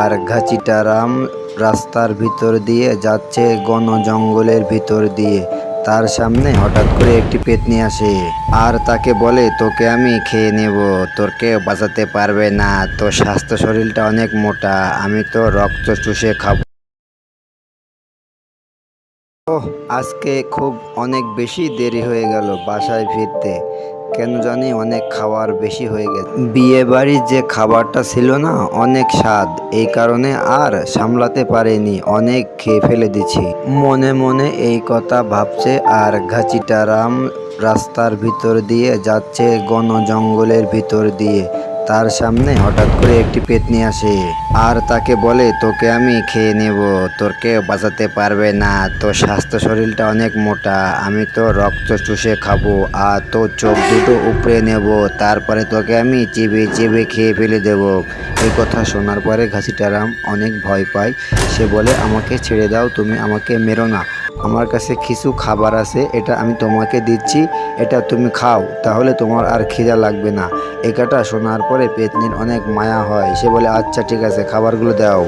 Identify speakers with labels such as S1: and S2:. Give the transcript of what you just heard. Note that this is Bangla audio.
S1: আর ঘাচিটারাম রাস্তার ভিতর দিয়ে যাচ্ছে ঘন জঙ্গলের ভিতর দিয়ে। তার সামনে হঠাৎ করে একটি পেতনি আসে। আর তাকে বলে, তোকে আমি খেয়ে নেব তোর কেউ বাঁচাতে পারবে না, তোর স্বাস্থ্য শরীরটা অনেক মোটা, আমি তো রক্ত চুষে খাব। আজকে খুব অনেক বেশি দেরি হয়ে গেল বাসায় ফিরতে। কেন জানি অনেক খাওয়ার বেশি হয়ে গেছে। বিয়ে বাড়ির যে খাবারটা ছিল না, অনেক স্বাদ। এই কারণে আর সামলাতে পারেনি, অনেক খেয়ে ফেলে দিছি। মনে মনে এই কথা ভাবছে আর ঘাচিটারাম রাস্তার ভিতর দিয়ে যাচ্ছে গণ জঙ্গলের ভিতর দিয়ে। তার সামনে হঠাৎ করে একটি পেতনি আসে আর তাকে বলে, তোকে আমি খেয়ে নেব, তোর কেউ বাঁচাতে পারবে না, তোর স্বাস্থ্য শরীরটা অনেক মোটা, আমি তো রক্ত চুষে খাব আর তোর চোখ দুটো উপড়ে নেব, তারপরে তোকে আমি চিবিয়ে চিবিয়ে খেয়ে ফেলে দেব। এই কথা শোনার পরে ঘাসিটারাম অনেক ভয় পায়। সে বলে, আমাকে ছেড়ে দাও, তুমি আমাকে মেরো না। আমার কাছে কিছু খাবার আছে, এটা আমি তোমাকে দিচ্ছি, এটা তুমি খাও, তাহলে তোমার আর খিদা লাগবে না। একাটা শোনার পরে পেতনির অনেক মায়া হয়, সে বলে আচ্ছা ঠিক আছে, খাবারগুলো দাও।